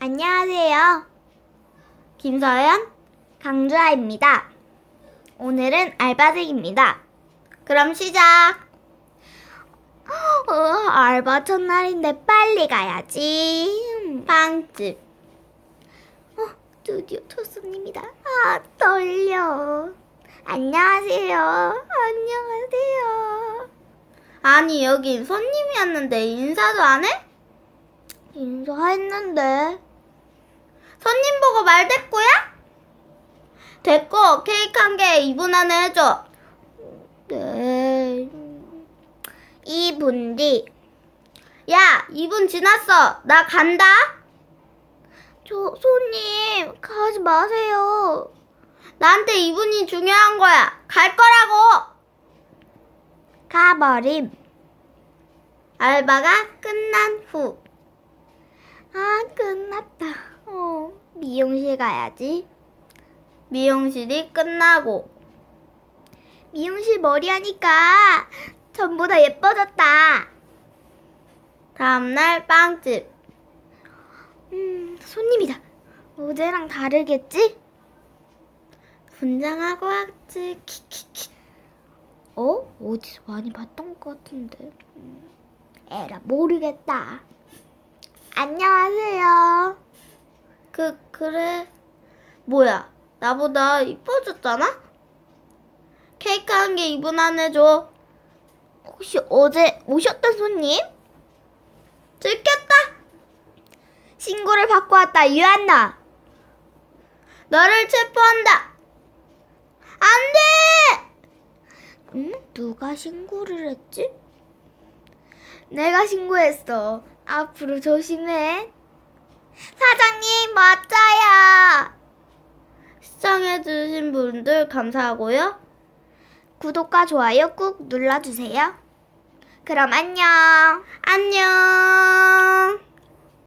안녕하세요. 김서연, 강주아입니다. 오늘은 알바생입니다. 그럼 시작! 어, 알바 첫날인데 빨리 가야지. 빵집. 어, 드디어 첫 손님이다. 아, 떨려. 안녕하세요. 안녕하세요. 아니 여긴 손님이었는데 인사도 안 해? 인사했는데. 손님 보고 말 대꾸야? 됐고 케이크 한 개 2분 안에 해줘 네. 2분 뒤. 야 2분 지났어 나 간다 저, 손님, 가지 마세요. 나한테 2분이 중요한 거야 갈 거라고 가버림. 알바가 끝난 후 아, 끝났다. 어, 미용실 가야지. 미용실이 끝나고 미용실 머리 하니까 전보다 예뻐졌다. 다음날 빵집 음, 손님이다. 어제랑 다르겠지? 분장하고 왔지 키키키 어? 어디서 많이 봤던 것 같은데. 음, 에라, 모르겠다. 안녕하세요. 그 그래 뭐야 나보다 이뻐졌잖아? 케이크 한개 2분 안에 줘 혹시 어제 오셨던 손님? 들켰다 신고를 받고 왔다, 유한나. 너를 체포한다 안돼 응? 누가 신고를 했지? 내가 신고했어. 앞으로 조심해. 사장님, 맞아요. 시청해주신 분들 감사하고요. 구독과 좋아요 꾹 눌러주세요. 그럼 안녕. 안녕.